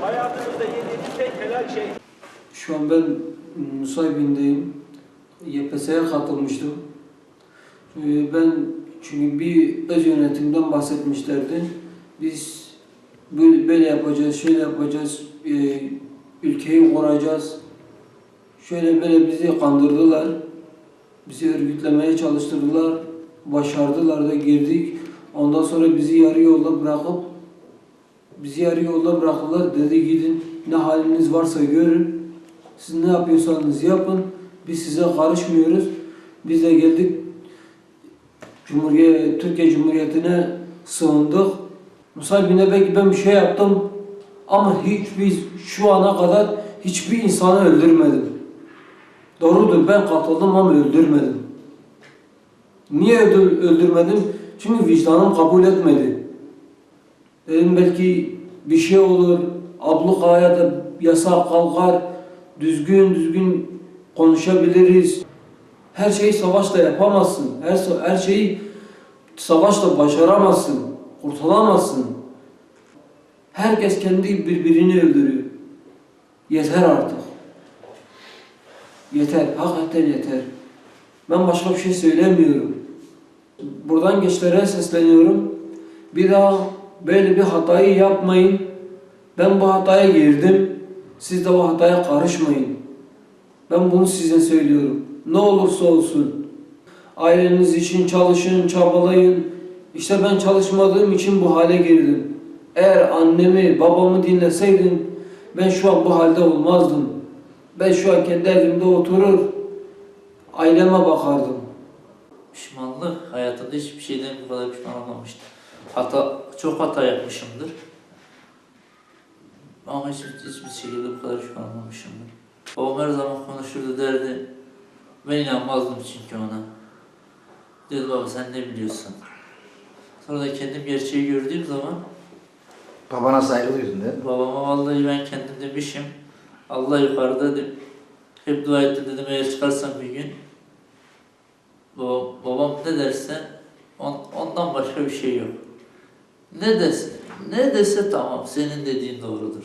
Hayatınızda yediğiniz tek helal şey Şu an ben Nusaybin'deyim. YPS'ye katılmıştım. Ee, Ben çünkü bir öz yönetimden bahsetmişlerdi. Biz böyle, yapacağız, şöyle yapacağız, e, ülkeyi koruyacağız. Şöyle böyle bizi kandırdılar. Bizi örgütlemeye çalıştırdılar. Başardılar da girdik. Ondan sonra bizi yarı yolda bırakıp bizi yarı yolda bıraktılar. Dedi gidin ne haliniz varsa görün. Siz ne yapıyorsanız yapın. Biz size karışmıyoruz. Biz de geldik Cumhuriyet, Türkiye Cumhuriyeti'ne sığındık. Musaybine belki ben bir şey yaptım ama hiçbir şu ana kadar hiçbir insanı öldürmedim. Doğrudur ben katıldım ama öldürmedim. Niye öldür- öldürmedim? Çünkü vicdanım kabul etmedi. Dedim belki bir şey olur, ablukaya da yasak kalkar, düzgün düzgün konuşabiliriz. Her şeyi savaşla yapamazsın. Her, her şeyi savaşla başaramazsın. Kurtulamazsın. Herkes kendi birbirini öldürüyor. Yeter artık. Yeter. Hakikaten yeter. Ben başka bir şey söylemiyorum. Buradan gençlere sesleniyorum. Bir daha böyle bir hatayı yapmayın. Ben bu hataya girdim. Siz de bu hataya karışmayın. Ben bunu size söylüyorum. Ne olursa olsun. Aileniz için çalışın, çabalayın. İşte ben çalışmadığım için bu hale girdim. Eğer annemi, babamı dinleseydim ben şu an bu halde olmazdım. Ben şu an kendi evimde oturur, aileme bakardım. Pişmanlık hayatımda hiçbir şeyden bu kadar pişman olmamıştım. Hata, çok hata yapmışımdır. Ama hiçbir, hiçbir şekilde bu kadar pişman olmamışımdır. Babam her zaman konuşurdu derdi. Ben inanmazdım çünkü ona. Diyordu baba sen ne biliyorsun? Sonra da kendim gerçeği gördüğüm zaman Babana saygı duydun değil mi? babama vallahi ben kendim demişim. Allah yukarıda dedim. Hep dua ettim dedim eğer çıkarsam bir gün. Babam, babam ne derse on- ondan başka bir şey yok. Ne dese, ne dese tamam senin dediğin doğrudur.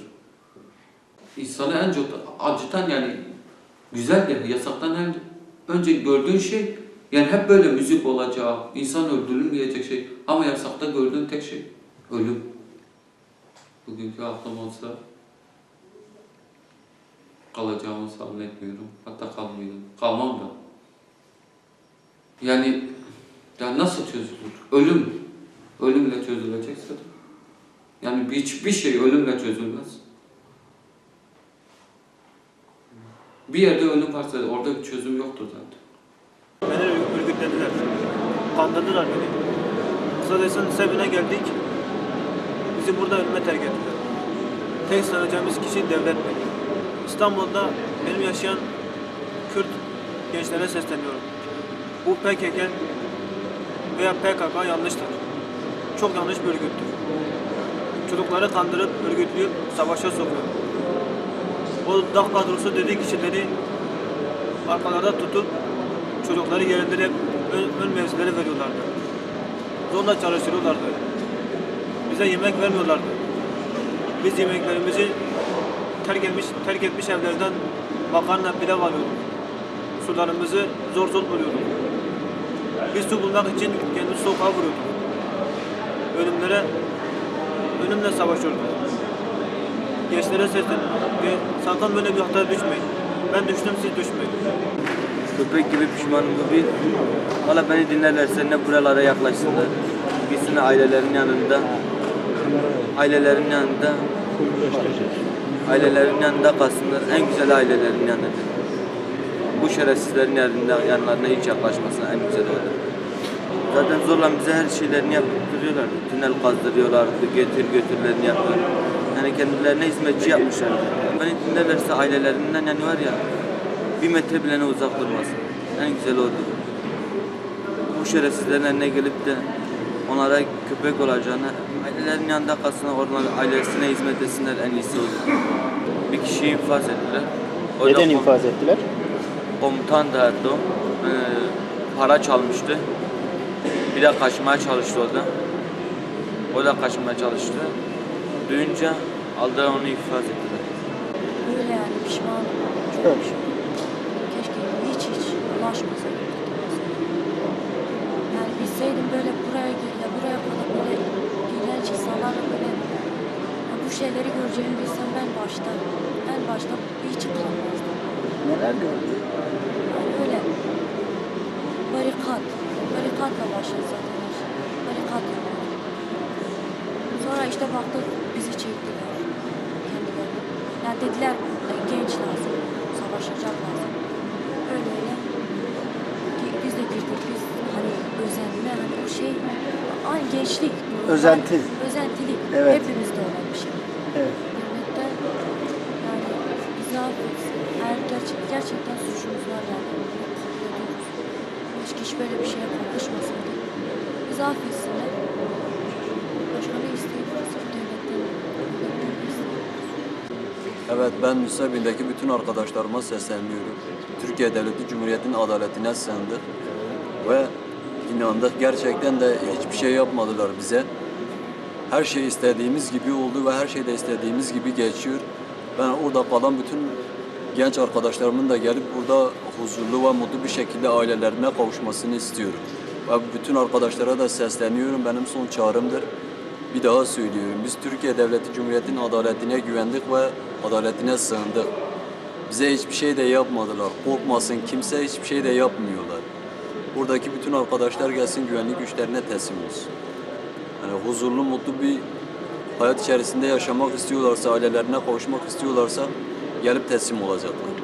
İnsanı en çok acıtan yani güzel yani yasaktan en önce gördüğün şey yani hep böyle müzik olacak, insan öldürülmeyecek şey ama yasakta gördüğün tek şey ölüm. Bugünkü aklım olsa kalacağımı zannetmiyorum. Hatta kalmıyorum. Kalmam da. Yani ya nasıl çözülür? Ölüm. Ölümle çözülecekse. Yani hiçbir şey ölümle çözülmez. Bir yerde ölüm varsa orada bir çözüm yoktur zaten. Beni örgütlediler. Kandırdılar beni. Kısacası Sevin'e geldik. Bizi burada ölüme terk ettiler. Tek sanacağımız kişi devlet bey. İstanbul'da benim yaşayan Kürt gençlere sesleniyorum. Bu PKK veya PKK yanlıştır. Çok yanlış bir örgüttür. Çocukları kandırıp örgütleyip savaşa sokuyor. O DAK kadrosu dediği kişileri arkalarda tutup çocukları yerlere ön, ön mevzilere veriyorlardı. Zorla çalıştırıyorlardı. Bize yemek vermiyorlardı. Biz yemeklerimizi terk etmiş, terk etmiş evlerden makarna pilav alıyorduk. Sularımızı zor zor buluyorduk. Biz su bulmak için kendi sokağa vuruyorduk. Ölümlere, ölümle savaşıyorduk. Gençlere sesleniyorum. Ve sakın böyle bir hataya düşmeyin. Ben düştüm siz düşmeyin. Köpek gibi pişmanım bir. Valla beni dinlerlerse ne buralara yaklaşsınlar. Gitsinler ailelerin yanında. Ailelerin yanında. Ailelerin yanında kalsınlar. En güzel ailelerin yanında. Bu şerefsizlerin yanında, yanlarına hiç yaklaşmasın en güzel olur. Zaten zorla bize her şeylerini yapıp duruyorlar. Tünel kazdırıyorlar, götür götürlerini yapıyorlar. Yani kendilerine hizmetçi yapmışlar. Beni dinlerlerse ailelerinden yani var ya bir metre bile uzak durmasın. En güzel odur. Bu şerefsizlerin eline gelip de onlara köpek olacağına ailelerin yanında kalsınlar, oradan ailesine hizmet etsinler en iyisi olur. Bir kişiyi infaz ettiler. Orada Neden infaz ettiler? komutan da o. Ee, para çalmıştı. Bir de kaçmaya çalıştı o da. O da kaçmaya çalıştı. Duyunca aldılar onu ifade ettiler. Böyle yani pişman. Çok pişman. Keşke hiç hiç ulaşmasaydım. Yani bilseydim böyle buraya gel- ya buraya kadar böyle iğrenç insanlarla böyle ya bu şeyleri göreceğimi bilsem ben başta başta hiç kalmazdım. Neler gördün? Yani öyle barikat, barikatla başladı zaten şey. Barikat yapıyor. Sonra işte baktık bizi çektiler kendileri. Yani dediler "E, genç lazım, savaşacak lazım. Öyle öyle. Biz de girdik, biz hani özenme, hani o şey, aynı gençlik. bu. Özenti. Özentilik. Evet. Hepimizde olan bir şey. Evet. Devlette yani bizi affetsin. Eğer gerçek, gerçekten suçumuz var yani. bunu kabul ediyoruz. Keşke hiç böyle bir şeye kalkışmasaydı. Bizi affetsinler. Devletten ne isteyebiliriz? Evet ben Nusaybin'deki bütün arkadaşlarıma sesleniyorum. Türkiye Devleti Cumhuriyeti'nin adaletine sığındık ve inandık. Gerçekten de hiçbir şey yapmadılar bize. Her şey istediğimiz gibi oldu ve her şey de istediğimiz gibi geçiyor. Ben orada kalan bütün genç arkadaşlarımın da gelip burada huzurlu ve mutlu bir şekilde ailelerine kavuşmasını istiyorum. Ve bütün arkadaşlara da sesleniyorum. Benim son çağrımdır. Bir daha söylüyorum. Biz Türkiye Devleti Cumhuriyeti'nin adaletine güvendik ve adaletine sığındık. Bize hiçbir şey de yapmadılar. Korkmasın kimse hiçbir şey de yapmıyorlar. Buradaki bütün arkadaşlar gelsin güvenlik güçlerine teslim olsun. Yani huzurlu, mutlu bir hayat içerisinde yaşamak istiyorlarsa, ailelerine kavuşmak istiyorlarsa gelip teslim olacaklar.